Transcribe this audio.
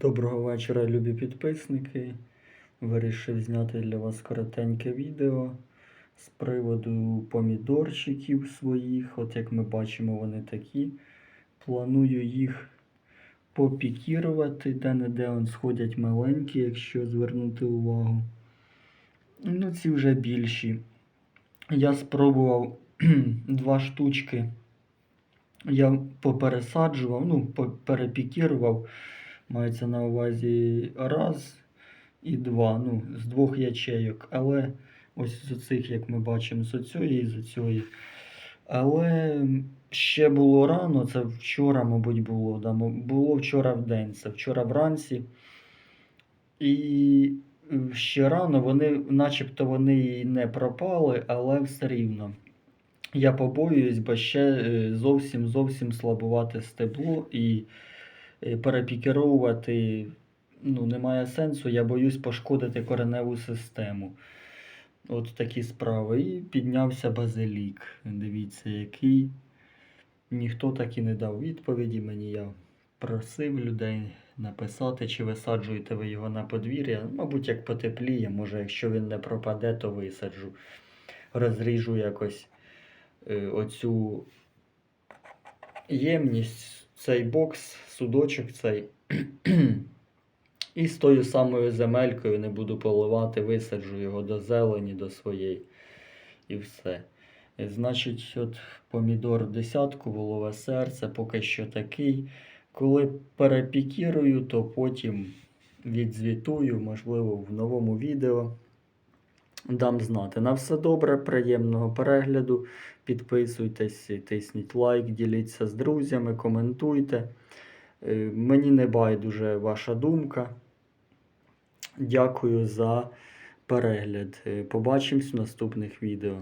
Доброго вечора, любі підписники. Вирішив зняти для вас коротеньке відео з приводу помідорчиків своїх. От як ми бачимо, вони такі. Планую їх попікірувати, де-не-де он сходять маленькі, якщо звернути увагу. Ну, ці вже більші. Я спробував два штучки. Я попересаджував, ну, поперепікірував. Мається на увазі раз і два, ну, з двох ячейок. Але ось з цих, як ми бачимо, з оцієї і з оцієї. Але ще було рано, це вчора, мабуть, було. Да, було вчора в день, це вчора вранці. І ще рано вони, начебто вони і не пропали, але все рівно. Я побоююсь, бо ще е, зовсім зовсім слабувате стебло і е, перепікіровувати ну, немає сенсу. Я боюсь пошкодити кореневу систему. От такі справи. І піднявся базилік. Дивіться, який. Ніхто так і не дав відповіді мені. Я просив людей написати, чи висаджуєте ви його на подвір'я. Мабуть, як потепліє, може, якщо він не пропаде, то висаджу. Розріжу якось е, оцю ємність, цей бокс, судочок цей. І з тою самою земелькою не буду поливати, висаджу його до зелені, до своєї. І все. Значить, от помідор десятку, волове серце, поки що такий. Коли перепікірую, то потім відзвітую, можливо, в новому відео дам знати. На все добре, приємного перегляду. Підписуйтесь, тисніть лайк, діліться з друзями, коментуйте. Е, Мені не байдуже ваша думка. Дякую за перегляд. Е, Побачимось в наступних відео.